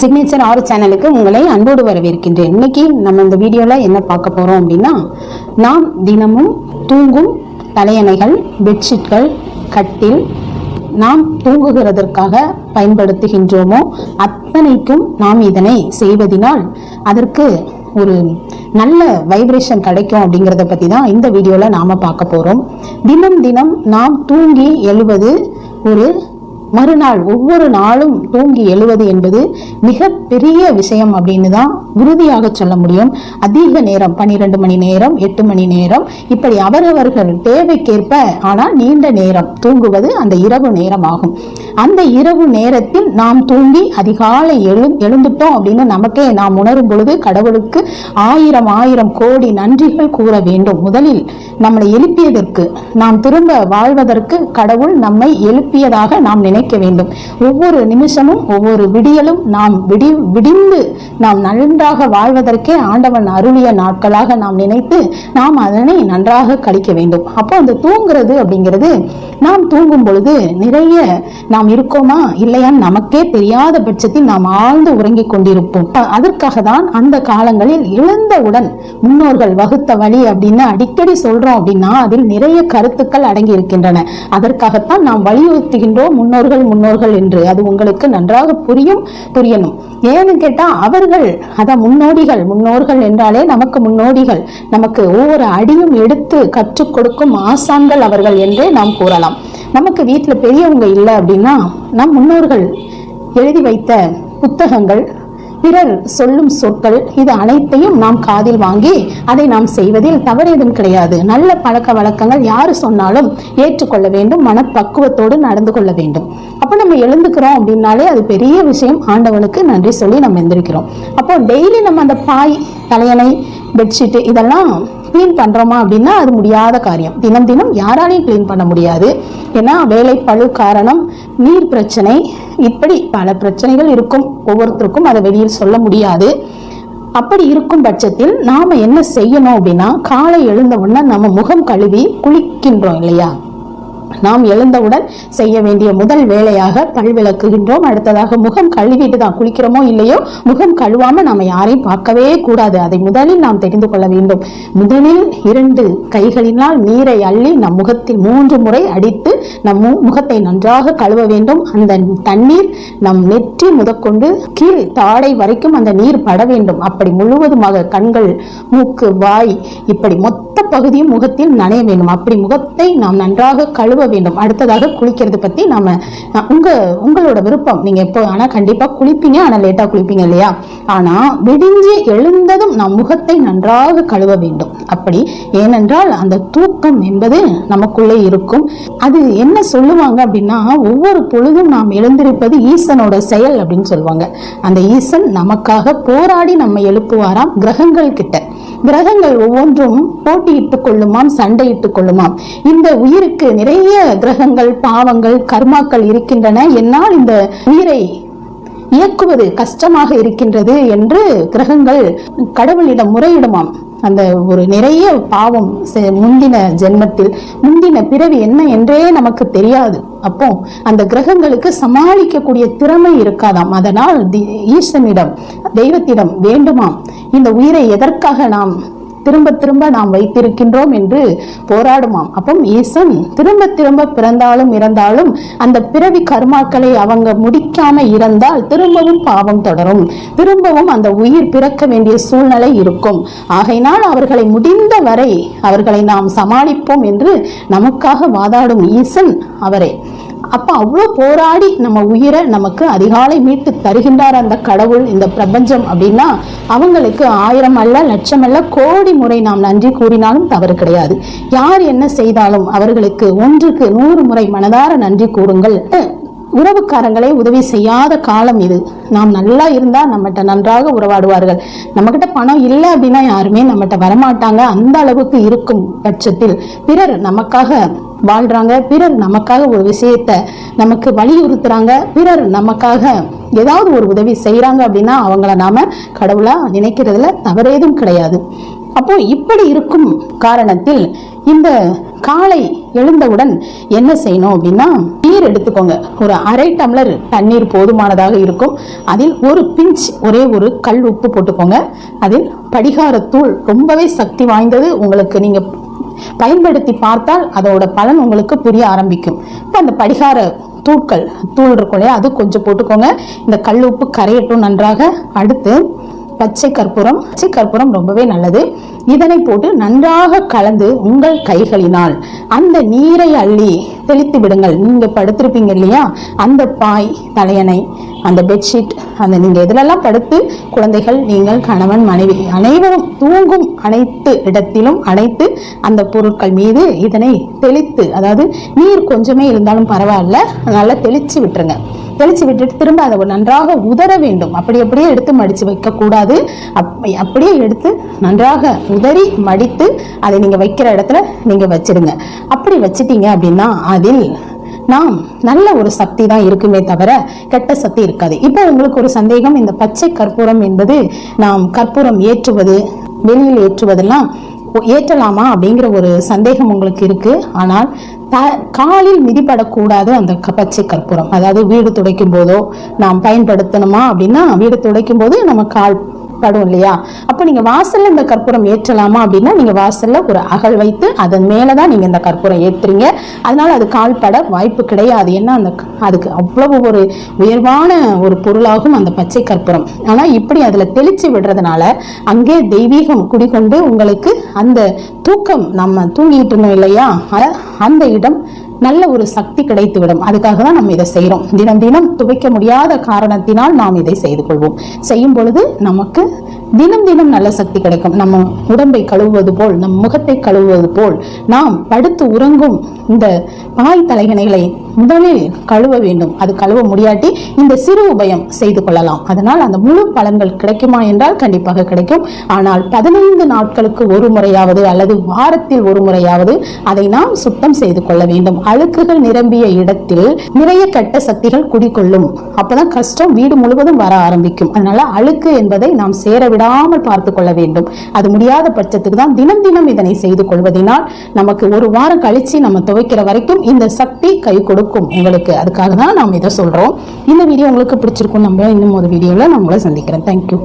Signature ஆறு சேனலுக்கு உங்களை அன்போடு வரவேற்கின்றேன். இன்னைக்கு நம்ம இந்த வீடியோவில் என்ன பார்க்க போகிறோம் அப்படின்னா நாம் தினமும் தூங்கும் தலையணைகள் பெட்ஷீட்கள் கட்டில் நாம் தூங்குகிறதற்காக பயன்படுத்துகின்றோமோ அத்தனைக்கும் நாம் இதனை செய்வதினால் அதற்கு ஒரு நல்ல வைப்ரேஷன் கிடைக்கும் அப்படிங்கிறத பற்றி தான் இந்த வீடியோவில் நாம் பார்க்க போகிறோம் தினம் தினம் நாம் தூங்கி எழுவது ஒரு மறுநாள் ஒவ்வொரு நாளும் தூங்கி எழுவது என்பது மிக பெரிய விஷயம் அப்படின்னு தான் உறுதியாக சொல்ல முடியும். அதிக நேரம் பன்னிரெண்டு மணி நேரம் எட்டு மணி நேரம் இப்படி அவரவர்கள் தேவைக்கேற்ப ஆனால் நீண்ட நேரம் தூங்குவது அந்த இரவு நேரம் ஆகும் அந்த இரவு நேரத்தில் நாம் தூங்கி அதிகாலை எழு எழுந்துட்டோம் அப்படின்னு நமக்கே நாம் உணரும் பொழுது கடவுளுக்கு ஆயிரம் ஆயிரம் கோடி நன்றிகள் கூற வேண்டும். முதலில் நம்மளை எழுப்பியதற்கு நாம் திரும்ப வாழ்வதற்கு கடவுள் நம்மை எழுப்பியதாக நாம் நினைக்க வேண்டும். ஒவ்வொரு நிமிஷமும் ஒவ்வொரு விடியலும் நாம் விடி விடிந்து நாம் நன்றாக வாழ்வதற்கே ஆண்டவன் அருளிய நாட்களாக நாம் நினைத்து நாம் அதனை நன்றாக கழிக்க வேண்டும். அப்போ அந்த தூங்குறது அப்படிங்கிறது நாம் தூங்கும் பொழுது நிறைய நாம் இருக்கோமா இல்லையா நமக்கே தெரியாத பட்சத்தில் நாம் ஆழ்ந்து உறங்கிக் கொண்டிருப்போம். அதற்காக தான் அந்த காலங்களில் எழுந்தவுடன் முன்னோர்கள் வகுத்த வழி அப்படின்னு அடிக்கடி சொல்றோம் அப்படின்னா அதில் நிறைய கருத்துக்கள் அடங்கி இருக்கின்றன. அதற்காகத்தான் நாம் வலியுறுத்துகின்றோம் முன்னோர்கள் முன்னோர்கள் முன்னோர்கள் என்று அது உங்களுக்கு நன்றாக புரியும் புரியணும். ஏன்னு கேட்டால் அவர்கள் அதான் முன்னோடிகள் முன்னோர்கள் என்றாலே நமக்கு முன்னோடிகள். நமக்கு ஒவ்வொரு அடியும் எடுத்து கற்றுக் கொடுக்கும் ஆசான்கள் அவர்கள் என்றே நாம் கூறலாம். நமக்கு வீட்டில் பெரியவங்க இல்லை அப்படின்னா நம் முன்னோர்கள் எழுதி வைத்த புத்தகங்கள் பிறர் சொல்லும் சொற்கள் இது அனைத்தையும் நாம் காதில் வாங்கி அதை நாம் செய்வதில் தவறேதும் கிடையாது. நல்ல பழக்க வழக்கங்கள் யாரு சொன்னாலும் ஏற்றுக்கொள்ள வேண்டும் மனப்பக்குவத்தோடு நடந்து கொள்ள வேண்டும். அப்போ நம்ம எழுந்துக்கிறோம் அப்படின்னாலே அது பெரிய விஷயம். ஆண்டவனுக்கு நன்றி சொல்லி நம்ம எந்திரிக்கிறோம். அப்போ டெய்லி நம்ம அந்த பாய் தலையணை பெட்ஷீட்டு இதெல்லாம் க்ளீன் பண்றோமா அப்படின்னா அது முடியாத காரியம். தினம் தினம் யாராலையும் க்ளீன் பண்ண முடியாது. ஏன்னா வேலை பழு காரணம் நீர் பிரச்சனை இப்படி பல பிரச்சனைகள் இருக்கும். ஒவ்வொருத்தருக்கும் அதை வெளியில் சொல்ல முடியாது. அப்படி இருக்கும் பட்சத்தில் நாம என்ன செய்யணும் அப்படின்னா காலை எழுந்த உடனே நம்ம முகம் கழுவி குளிக்கின்றோம் இல்லையா? நாம் எழுந்தவுடன் செய்ய வேண்டிய முதல் வேலையாக பல் விளக்குகின்றோம் அடுத்ததாக முகம் கழுவிட்டு தான் குளிக்கிறோமோ இல்லையோ முகம் கழுவாம நாம யாரையும் பார்க்கவே கூடாது. அதை முதலில் நாம் தெரிந்து கொள்ள வேண்டும். முதலில் இரண்டு கைகளினால் நீரை அள்ளி நம் முகத்தில் மூன்று முறை அடித்து நம் முகத்தை நன்றாக கழுவ வேண்டும். அந்த தண்ணீர் நம் நெற்றி முதற்கொண்டு கீழ் தாடை வரைக்கும் அந்த நீர் பட வேண்டும். அப்படி முழுவதுமாக கண்கள் மூக்கு வாய் இப்படி மொத்த பகுதியும் முகத்தில் நனைய வேண்டும். அப்படி முகத்தை நாம் நன்றாக கழுவ கழுவ வேண்டும். அடுத்ததாக குளிக்கிறது பத்தி நம்ம அஹ், உங்க உங்களோட விருப்பம். நீங்க எப்போ ஆனா கண்டிப்பா குளிப்பீங்க ஆனா லேட்டா குளிப்பீங்க இல்லையா? ஆனா விடிஞ்சு எழுந்ததும் நம் முகத்தை நன்றாக கழுவ வேண்டும். அப்படி ஏனென்றால் அந்த தூக்கம் என்பது நமக்குள்ளே இருக்கும். அது என்ன சொல்லுவாங்க அப்படின்னா ஒவ்வொரு பொழுதும் நாம் எழுந்திருப்பது ஈசனோட செயல் அப்படின்னு சொல்லுவாங்க. அந்த ஈசன் நமக்காக போராடி நம்ம எழுப்புவாராம் கிரகங்கள் கிட்ட. கிரகங்கள் ஒவ்வொன்றும் போட்டியிட்டுக் கொள்ளுமாம் சண்டையிட்டுக் கொள்ளுமாம். இந்த உயிருக்கு நிறைய கிரகங்கள் பாவங்கள் கர்மாக்கள் இருக்கின்றன. என்னால் இந்த உயிரை இயக்குவது கஷ்டமாக இருக்கின்றது என்று கிரகங்கள் கடவுளிடம் முறையிடுமாம். அந்த ஒரு நிறைய பாவம் முந்தின ஜென்மத்தில் முந்தின பிறவி என்ன என்றே நமக்கு தெரியாது. அப்போ அந்த கிரகங்களுக்கு சமாளிக்கக்கூடிய திறமை இருக்காதாம். அதனால் ஈசனிடம் தெய்வத்திடம் வேண்டுமாம். இந்த உயிரை எதற்காக நாம் திரும்ப திரும்ப நாம் வைத்திருக்கின்றோம் என்று போராடுமாம். அப்போ ஈசன் திரும்ப திரும்ப பிறந்தாலும் இறந்தாலும் அந்த பிறவி கர்மாக்களை அவங்க முடிக்காம இறந்தால் திரும்பவும் பாவம் தொடரும். திரும்பவும் அந்த உயிர் பிறக்க வேண்டிய சூழ்நிலை இருக்கும். ஆகையினால் அவர்களை முடிந்த வரை அவர்களை நாம் சமாளிப்போம் என்று நமக்காக வாதாடும் ஈசன் அவரே. அப்போ அவ்வளோ போராடி நம்ம உயிரை நமக்கு அதிகாலை மீட்டு தருகின்றார் அந்த கடவுள் இந்த பிரபஞ்சம் அப்படின்னா அவங்களுக்கு ஆயிரம் அல்ல லட்சம் அல்ல கோடி முறை நாம் நன்றி கூறினாலும் தவறு கிடையாது. யார் என்ன செய்தாலும் அவர்களுக்கு ஒன்றுக்கு நூறு முறை மனதார நன்றி கூறுங்கள். உறவுக்காரங்களே உதவி செய்யாத காலம் இது. நாம் நல்லா இருந்தால் நம்மகிட்ட நன்றாக உறவாடுவார்கள். நம்மகிட்ட பணம் இல்லை அப்படின்னா யாருமே நம்மகிட்ட வரமாட்டாங்க. அந்த அளவுக்கு இருக்கும் பட்சத்தில் பிறர் நமக்காக வாழ்றாங்க. பிறர் நமக்காக ஒரு விஷயத்தை நமக்கு வலியுறுத்துறாங்க. பிறர் நமக்காக ஏதாவது ஒரு உதவி செய்கிறாங்க அப்படின்னா அவங்கள நாம கடவுளா நினைக்கிறதுல தவறேதும் கிடையாது. அப்போ இப்படி இருக்கும் காரணத்தில் இந்த காலை எழுந்தவுடன் என்ன செய்யணும் அப்படின்னா நீர் எடுத்துக்கோங்க. ஒரு அரை டம்ளர் தண்ணீர் போதுமானதாக இருக்கும். அதில் ஒரு பிஞ்ச் ஒரே ஒரு கல் உப்பு போட்டுக்கோங்க. அதில் படிகாரத்தூள் ரொம்பவே சக்தி வாய்ந்தது. உங்களுக்கு நீங்க பயன்படுத்தி பார்த்தால் அதோட பலன் உங்களுக்கு புரிய ஆரம்பிக்கும். இப்போ அந்த படிகார தூட்கள் தூள் இருக்கும் இல்லையா அது கொஞ்சம் போட்டுக்கோங்க. இந்த கல் உப்பு கரையட்டும் நன்றாக. அடுத்து பச்சை கற்பூரம். பச்சை கற்பூரம் ரொம்பவே நல்லது. இதனை போட்டு நன்றாக கலந்து உங்கள் கைகளினால் அந்த நீரை அள்ளி தெளித்து விடுங்கள். நீங்க படுத்திருப்பீங்க இல்லையா? அந்த பாய் தலையணை அந்த பெட்ஷீட் அந்த நீங்க எதிலெல்லாம் படுத்து குழந்தைகள் நீங்கள் கணவன் மனைவி அனைவரும் தூங்கும் அனைத்து இடத்திலும் அனைத்து அந்த பொருட்கள் மீது இதனை தெளித்து அதாவது நீர் கொஞ்சமே இருந்தாலும் பரவாயில்ல நல்லா தெளிச்சு விட்டுருங்க. தெளிச்சு விட்டுட்டு திரும்ப அதை நன்றாக உதற வேண்டும். அப்படி அப்படியே எடுத்து மடிச்சு வைக்கக்கூடாது. அப் அப்படியே எடுத்து நன்றாக உதறி மடித்து அதை நீங்க வைக்கிற இடத்துல நீங்க வச்சிடுங்க. அப்படி வச்சிட்டீங்க அப்படின்னா அதில் நாம் நல்ல ஒரு சக்தி தான் இருக்குமே தவிர கெட்ட சக்தி இருக்காது. இப்போ உங்களுக்கு ஒரு சந்தேகம் இந்த பச்சை கற்பூரம் என்பது நாம் கற்பூரம் ஏற்றுவது வெளியில் ஏற்றுவதெல்லாம் ஏற்றலாமா அப்படிங்கிற ஒரு சந்தேகம் உங்களுக்கு இருக்கு. ஆனால் காலில் மிதிப்படக்கூடாது அந்த பச்சை கற்பூரம். அதாவது வீடு துடைக்கும் போதோ நாம் பயன்படுத்தணுமா அப்படின்னா வீடு துடைக்கும் போது நம்ம கால் படும் இல்லையா? அப்போ நீங்கள் வாசலில் இந்த கற்பூரம் ஏற்றலாமா அப்படின்னா நீங்கள் வாசலில் ஒரு அகல் வைத்து அதன் மேலே தான் நீங்கள் இந்த கற்பூரம் ஏற்றுறீங்க அதனால் அது கால் பட வாய்ப்பு கிடையாது. ஏன்னா அந்த அதுக்கு அவ்வளவு ஒரு உயர்வான ஒரு பொருளாகும் அந்த பச்சை கற்பூரம். ஆனால் இப்படி அதில் தெளித்து விடுறதுனால அங்கே தெய்வீகம் குடிகொண்டு உங்களுக்கு அந்த தூக்கம் நம்ம தூங்கிட்டு இருந்தோம் இல்லையா? அந்த இடம் நல்ல ஒரு சக்தி கிடைத்துவிடும். அதுக்காக தான் நம்ம இதை செய்கிறோம். தினம் தினம் துவைக்க முடியாத காரணத்தினால் நாம் இதை செய்து கொள்வோம். செய்யும் பொழுது நமக்கு தினம் தினம் நல்ல சக்தி கிடைக்கும். நம்ம உடம்பை கழுவுவது போல் நம் முகத்தை கழுவுவது போல் நாம் படுத்து உறங்கும் இந்த பாய் தலைகணைகளை முதலில் கழுவ வேண்டும். அது கழுவ முடியாட்டி இந்த சிறு உபயம் செய்து கொள்ளலாம். அதனால் அந்த முழு பலன்கள் கிடைக்குமா என்றால் கண்டிப்பாக கிடைக்கும். ஆனால் பதினைந்து நாட்களுக்கு ஒரு முறையாவது அல்லது வாரத்தில் ஒரு முறையாவது அதை நாம் சுத்தம் செய்து கொள்ள வேண்டும். அழுக்குகள் நிரம்பிய இடத்தில் நிறைய கெட்ட சக்திகள் குடிக்கொள்ளும் அப்பதான் கஷ்டம் வீடு முழுவதும் வர ஆரம்பிக்கும். அதனால அழுக்கு என்பதை நாம் சேர விடாமல் பார்த்து கொள்ள வேண்டும். அது முடியாத பட்சத்துக்கு தான் தினம் தினம் இதனை செய்து கொள்வதனால் நமக்கு ஒரு வாரம் கழிச்சு நம்ம துவைக்கிற வரைக்கும் இந்த சக்தி கை கொடுக்கும் உங்களுக்கு. அதுக்காக தான் நாம் இதை சொல்றோம். இந்த வீடியோ உங்களுக்கு பிடிச்சிருக்கும். நம்ம இன்னும் ஒரு வீடியோவில் நான் உங்களை சந்திக்கிறேன் தேங்க்யூ